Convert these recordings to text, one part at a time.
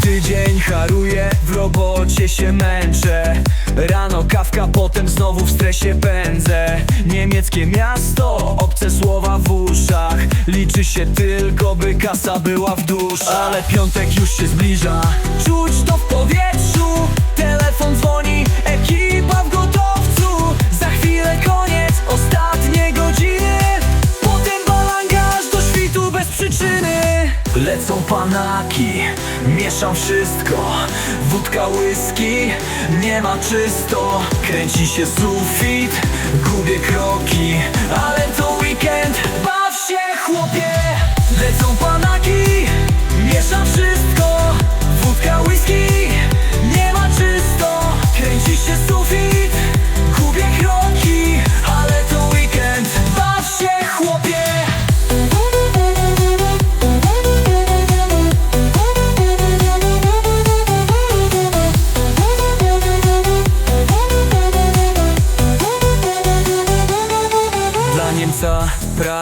Tydzień haruję, w robocie się męczę. Rano kawka, potem znowu w stresie pędzę. Niemieckie miasto, obce słowa w uszach. Liczy się tylko, by kasa była w duszach. Ale piątek już się zbliża. Czuć to w powietrzu Lecą panaki, mieszam wszystko. Wódka, whisky, nie ma czysto. Kręci się sufit, gubię kroki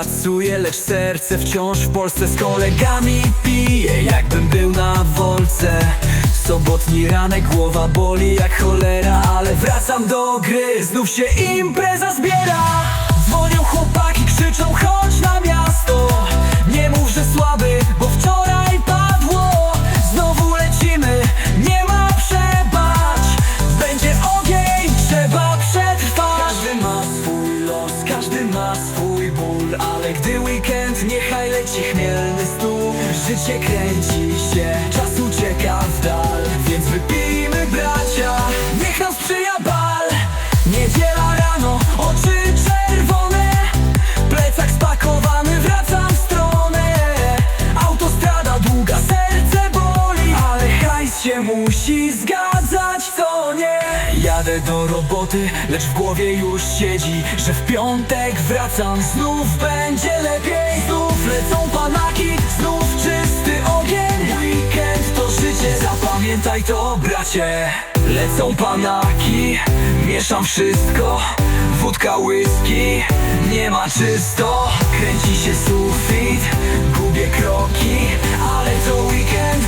pracuję, lecz serce wciąż w Polsce z kolegami piję. Jakbym był na wolce Sobotni ranek, głowa boli jak cholera Ale wracam do gry, znów się impreza zbiera. Dzwonią chłopaki, krzyczą Ale gdy weekend, niechaj leci chmielny stół. Życie kręci się, czas ucieka w dal. Więc wypijmy bracia, niech nam sprzyja bal. Niedziela rano, oczy czerwone. Plecak spakowany, wracam w stronę. Autostrada długa, serce boli. Ale hajs się musi zgadzać, Jadę do roboty, lecz w głowie już siedzi Że w piątek wracam, znów będzie lepiej Znów lecą panaki, znów czysty ogień. Weekend to życie, zapamiętaj to bracie. Lecą panaki, mieszam wszystko. Wódka, whisky, nie ma czysto. Kręci się sufit, gubię kroki Ale to weekend,